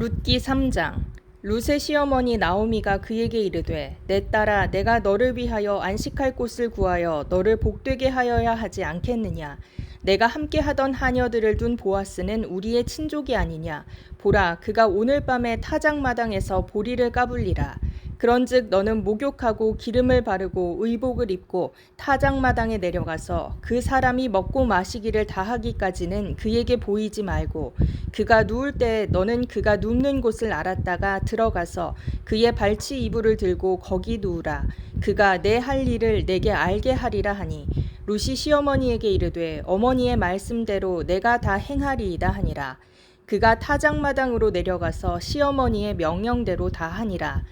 룻기 3장 룻의 시어머니 나오미가 그에게 이르되 내 딸아 내가 너를 위하여 안식할 곳을 구하여 너를 복되게 하여야 하지 않겠느냐? 내가 함께 하던 하녀들을 둔 보아스는 우리의 친족이 아니냐? 보라 그가 오늘 밤에 타작마당에서 보리를 까불리라 그런즉 너는 목욕하고 기름을 바르고 의복을 입고 타작마당에 내려가서 그 사람이 먹고 마시기를 다하기까지는 그에게 보이지 말고 그가 누울 때 너는 그가 눕는 곳을 알았다가 들어가서 그의 발치 이불을 들고 거기 누우라. 그가 내 할 일을 내게 알게 하리라 하니 루시 시어머니에게 이르되 어머니의 말씀대로 내가 다 행하리이다 하니라. 그가 타작마당으로 내려가서 시어머니의 명령대로 다 하니라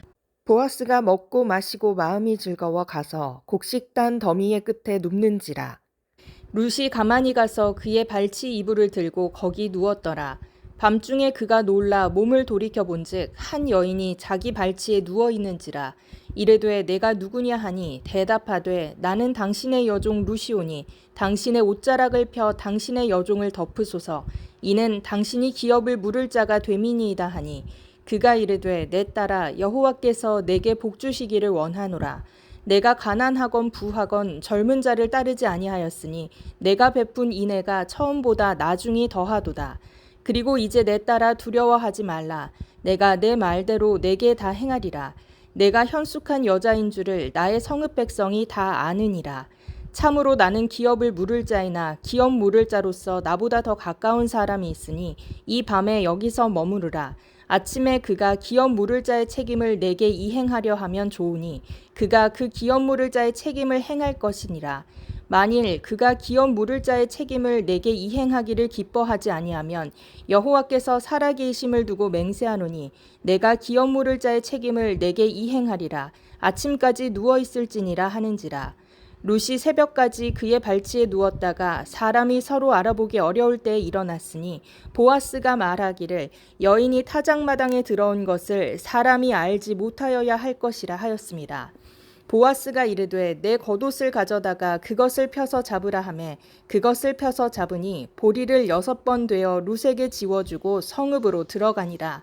보아스가 먹고 마시고 마음이 즐거워 가서 곡식단 더미의 끝에 눕는지라. 룻이 가만히 가서 그의 발치 이불을 들고 거기 누웠더라. 밤중에 그가 놀라 몸을 돌이켜 본즉 한 여인이 자기 발치에 누워 있는지라. 이르되 내가 누구냐 하니 대답하되 나는 당신의 여종 루시오니 당신의 옷자락을 펴 당신의 여종을 덮으소서. 이는 당신이 기업을 물을 자가 되미니이다 하니 그가 이르되 내 딸아 여호와께서 내게 복 주시기를 원하노라. 내가 가난하건 부하건 젊은 자를 따르지 아니하였으니 내가 베푼 인애가 처음보다 나중이 더하도다. 그리고 이제 내 딸아 두려워하지 말라. 내가 내 말대로 내게 다 행하리라. 내가 현숙한 여자인 줄을 나의 성읍 백성이 다 아느니라. 참으로 나는 기업을 물을 자이나 기업 물을 자로서 나보다 더 가까운 사람이 있으니 이 밤에 여기서 머무르라 아침에 그가 기업 물을 자의 책임을 내게 이행하려 하면 좋으니 그가 그 기업 물을 자의 책임을 행할 것이니라. 만일 그가 기업 물을 자의 책임을 내게 이행하기를 기뻐하지 아니하면 여호와께서 살아계심을 두고 맹세하노니 내가 기업 물을 자의 책임을 내게 이행하리라. 아침까지 누워 있을지니라 하는지라. 룻이 새벽까지 그의 발치에 누웠다가 사람이 서로 알아보기 어려울 때에 일어났으니 보아스가 말하기를 여인이 타작마당에 들어온 것을 사람이 알지 못하여야 할 것이라 하였습니다. 보아스가 이르되 내 겉옷을 가져다가 그것을 펴서 잡으라 하매 그것을 펴서 잡으니 보리를 여섯 번 되어 룻에게 지워주고 성읍으로 들어가니라.